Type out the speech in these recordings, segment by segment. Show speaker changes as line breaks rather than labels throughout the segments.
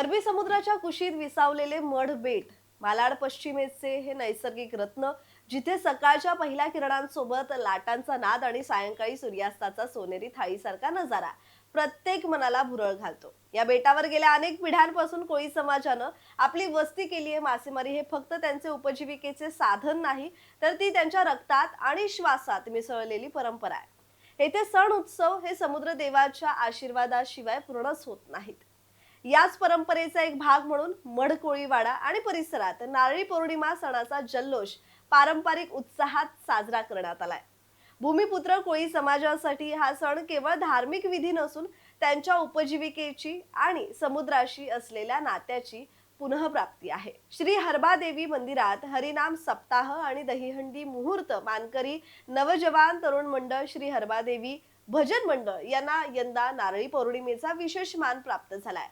अरबी समुद्राच्या कुशीत विसावलेले मढ बेट मालाड पश्चिमेचे हे नैसर्गिक रत्न जिथे सकाळच्या पहिल्या किरणांसोबत लाटांचा नाद आणि सायंकाळी सूर्यास्ताचा सोनेरी थाळीसारखा नजारा प्रत्येक मनाला भुरळ घालतो. या बेटावर गेल्या अनेक पिढ्यांपासून कोळी समाजानं आपली वस्ती केली आहे मासेमारी. हे फक्त त्यांचे उपजीविकेचे साधन नाही तर ती त्यांच्या रक्तात आणि श्वासात मिसळलेली परंपरा आहे. येथे सण उत्सव हे समुद्र देवाच्या आशीर्वादाशिवाय पूर्णच होत नाहीत. याच परंपरेचा एक भाग म्हणून मढकोळीवाडा आणि परिसरात नारळी पौर्णिमा सणाचा जल्लोष पारंपरिक उत्साहात साजरा करण्यात आलाय. भूमिपुत्र कोळी समाजासाठी हा सण केवळ धार्मिक विधी नसून त्यांच्या उपजीविकेची आणि समुद्राशी असलेल्या नात्याची पुनःप्राप्ती आहे. श्री हरबादेवी मंदिरात हरिनाम सप्ताह आणि दहीहंडी मुहूर्त मानकरी नवजवान तरुण मंडळ श्री हरबादेवी भजन मंडळ यांना यंदा नारळी पौर्णिमेचा विशेष मान प्राप्त झालाय.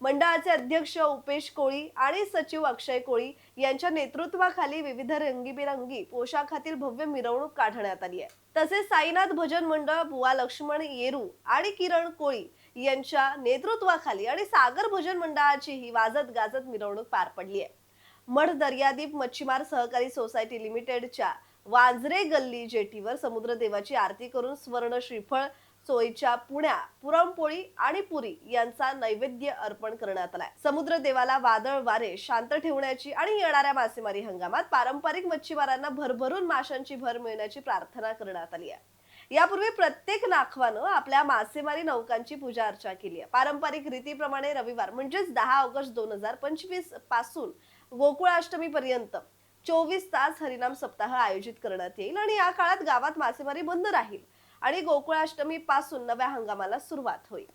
मंडळाचे अध्यक्ष उपेश कोळी आणि सचिव अक्षय कोळी यांच्या नेतृत्वाखाली विविध रंगीबेरंगी पोशाखातील भव्य मिरवणूक काढण्यात आली आहे. तसेच साईनाथ भजन मंडळ बुवा लक्ष्मण येरू आणि किरण कोळी यांच्या नेतृत्वाखाली आणि सागर भजन मंडळाचीही वाजत गाजत मिरवणूक पार पडली आहे. मठ दर्यादीप मच्छीमार सहकारी सोसायटी लिमिटेडच्या वांजरे गल्ली जेटीवर समुद्रदेवाची आरती करून स्वर्ण श्रीफळ सोयीच्या पुण्या पुरणपोळी आणि पुरी यांचा नैवेद्य अर्पण करण्यात आलाय. समुद्र देवाला वादळ वारे शांत ठेवण्याची आणि येणाऱ्या मासेमारी हंगामात पारंपरिक मच्छीमारांना भरभरून माशांची भर मिळण्याची प्रार्थना करण्यात आली आहे. यापूर्वी प्रत्येक नाखवानं आपल्या मासेमारी नौकांची पूजा अर्चा केली आहे. पारंपरिक रीतीप्रमाणे रविवार म्हणजेच दहा ऑगस्ट दोन हजार पंचवीसपासून गोकुळाष्टमी पर्यंत चोवीस तास हरिनाम सप्ताह आयोजित करण्यात येईल आणि या काळात गावात मासेमारी बंद राहील. आणि गोकुळाष्टमी पासून नव्या हंगामाला सुरुवात होईल.